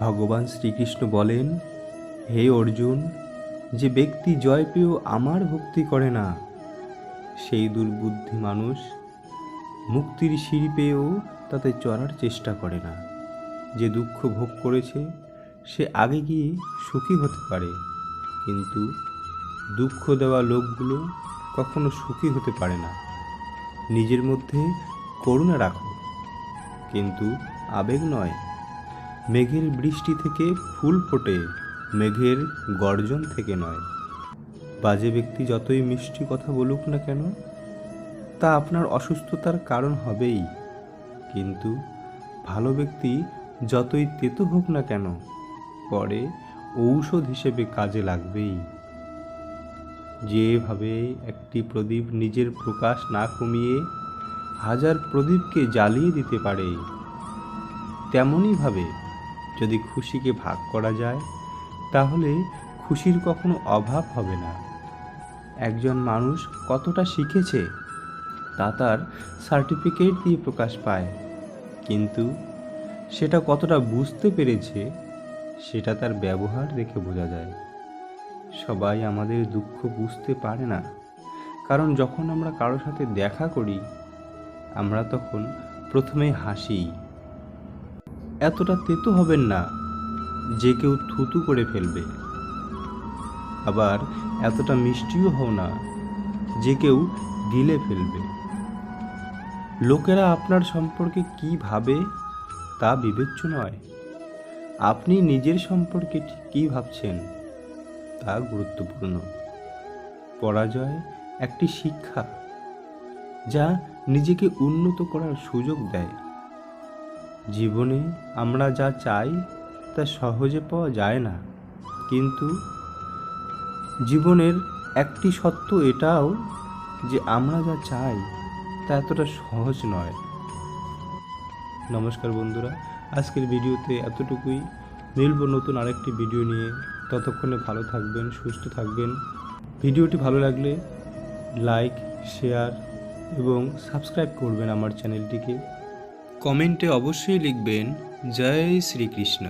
ভগবান শ্রীকৃষ্ণ বলেন, হে অর্জুন, যে ব্যক্তি জয় পেয়েও আমার ভক্তি করে না, সেই দুর্বুদ্ধি মানুষ মুক্তির সিঁড়ি পেয়েও তাতে চড়ার চেষ্টা করে না। যে দুঃখ ভোগ করেছে, সে আগে গিয়ে সুখী হতে পারে, কিন্তু দুঃখ দেওয়া লোকগুলো কখনো সুখী হতে পারে না। নিজের মধ্যে করুণা রাখো, কিন্তু আবেগ নয়। মেঘের বৃষ্টি থেকে ফুল ফোটে, মেঘের গর্জন থেকে নয়। বাজে ব্যক্তি যতই মিষ্টি কথা বলুক না কেন, তা আপনার অসুস্থতার কারণ হবেই। কিন্তু ভালো ব্যক্তি যতই তেতো হোক না কেন, পরে ঔষধ হিসেবে কাজে লাগবেই। যেভাবে একটি প্রদীপ নিজের প্রকাশ না কমিয়ে হাজার প্রদীপকে জ্বালিয়ে দিতে পারে তেমনইভাবে যদি খুশিকে ভাগ করা যায়, তাহলে খুশির কখনো অভাব হবে না। একজন মানুষ কতটা শিখেছে, তা তার সার্টিফিকেট দিয়ে প্রকাশ পায়। কিন্তু সেটা কতটা বুঝতে পেরেছে, সেটা তার ব্যবহার দেখে বোঝা যায়। সবাই আমাদের দুঃখ বুঝতে পারে না। কারণ যখন আমরা কারোর সাথে দেখা করি, আমরা তখন প্রথমে হাসি এতটা তেতো হবেন না, যে কেউ থুতু করে ফেলবে। আবার এতটা মিষ্টিও হও না, যে কেউ গিলে ফেলবে। লোকেরা আপনার সম্পর্কে কি ভাবে, তা বিবেচ্য নয়। আপনি নিজের সম্পর্কে ঠিক কী ভাবছেন, তা গুরুত্বপূর্ণ। পরাজয় একটি শিক্ষা, যা নিজেকে উন্নত করার সুযোগ দেয়। জীবনে আমরা যা চাই, তা সহজে পাওয়া যায় না। কিন্তু জীবনের একটি সত্য এটাও যে আমরা যা চাই, তা এতটা সহজ নয়। নমস্কার বন্ধুরা, আজকের ভিডিওতে এতটুকুই। মিলব নতুন আরেকটি ভিডিও নিয়ে। ততক্ষণে ভালো থাকবেন, সুস্থ থাকবেন। ভিডিওটি ভালো লাগলে লাইক, শেয়ার এবং সাবস্ক্রাইব করবেন আমার চ্যানেলটিকে। কমেন্টে অবশ্যই লিখবেন জয় শ্রীকৃষ্ণ।